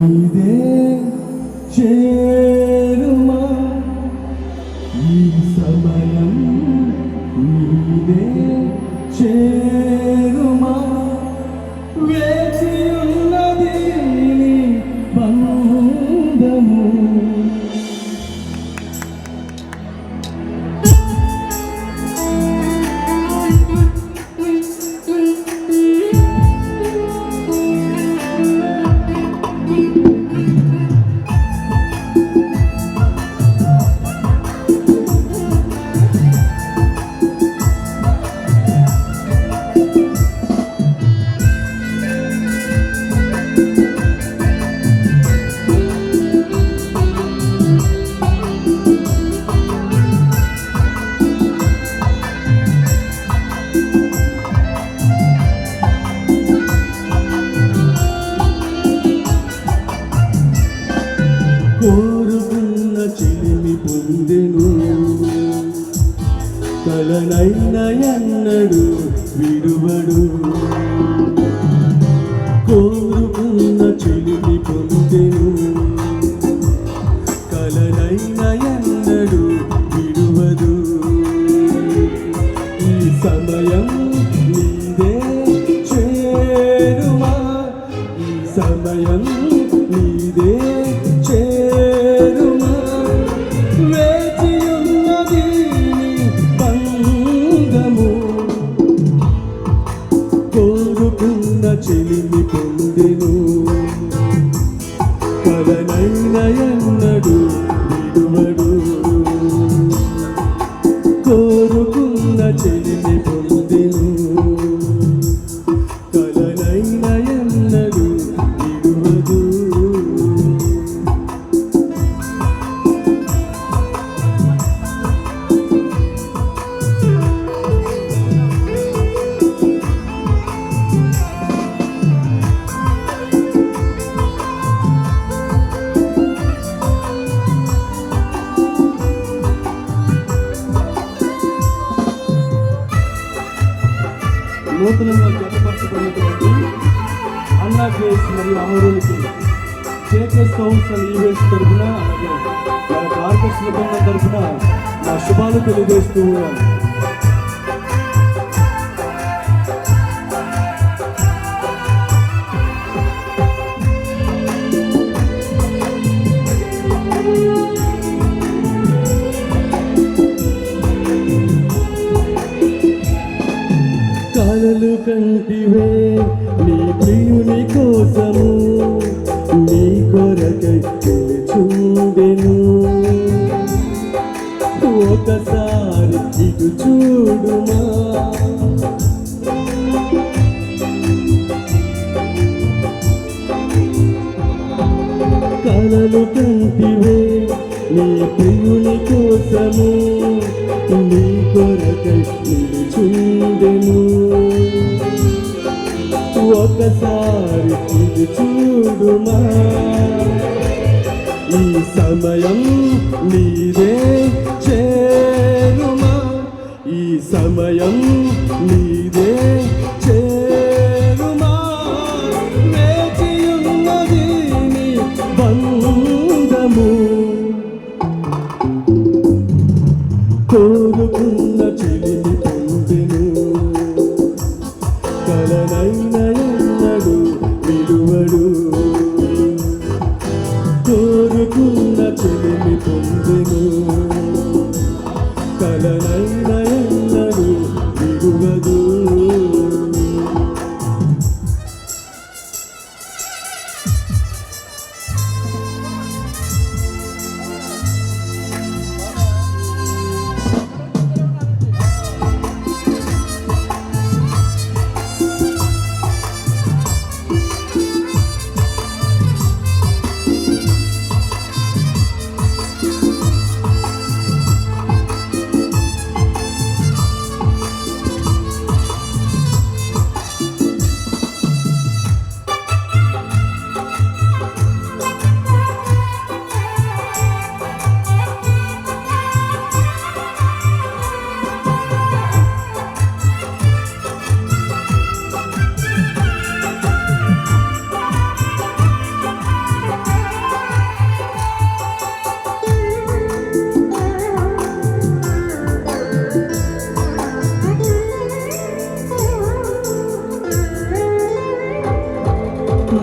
ఇదే చేరుమా కలనైన ఎన్నడు విడువడు. కోరుకున్న చెలిని పొందెను. ఎన్నడు విడువడు కోరుకున్న చెలిమి అన్నా కేస్ మరియు అమరులకి జేకేస్ అండ్ ఈవెంట్స్ తరఫున అలాగే మన కార్పస్ నిబంధన తరఫున నా శుభాలు తెలియజేస్తూ ఉన్నాను. కలలు కంటివే నీ ప్రియుని కోసము నీ కొరకై చూడెను ఒకసారి ఇటు చూడుమా. కలలు కంటివే నీ ప్రియుని కోసము నీ కొరకై చూడెను ఒక్కసారి ఇది చూడుమా. ఈ సమయం నీదే చేరుమా. ఈ సమయం నీదే చేరుమా. వేచి నీ బంధము. కోరుకున్న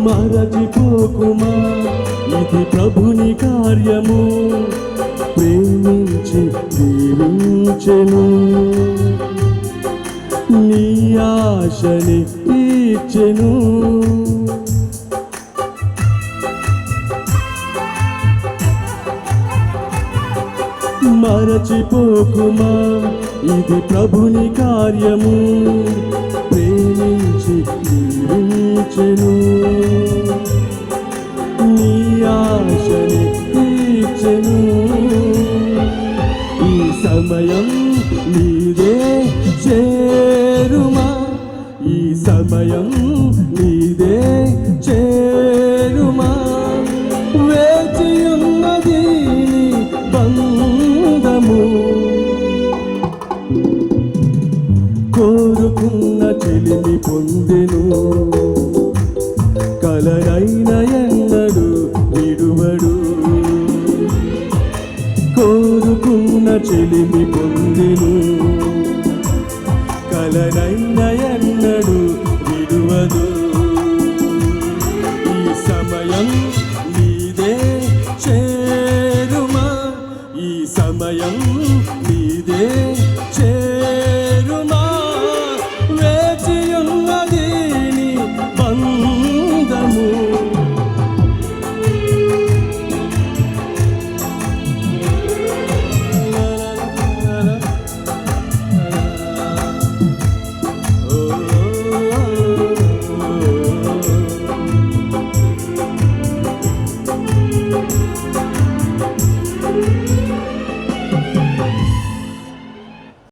మరచిపోకుమా ఇది ప్రభుని కార్యము. ప్రేమించి దీవించెను నీ ఆశని తీర్చెను. మరచిపోకుమా? ఇది ప్రభుని కార్యము. ప్రేమించి దీవించెను నీ ఆశ కలరైన ఎన్నడు విడువడు. కోరుకున్న చెలిమి పొందిను. కలరైన ఎన్నడు విడువదు. ఈ సమయం నీదే చేరుమా? ఈ సమయం నీదే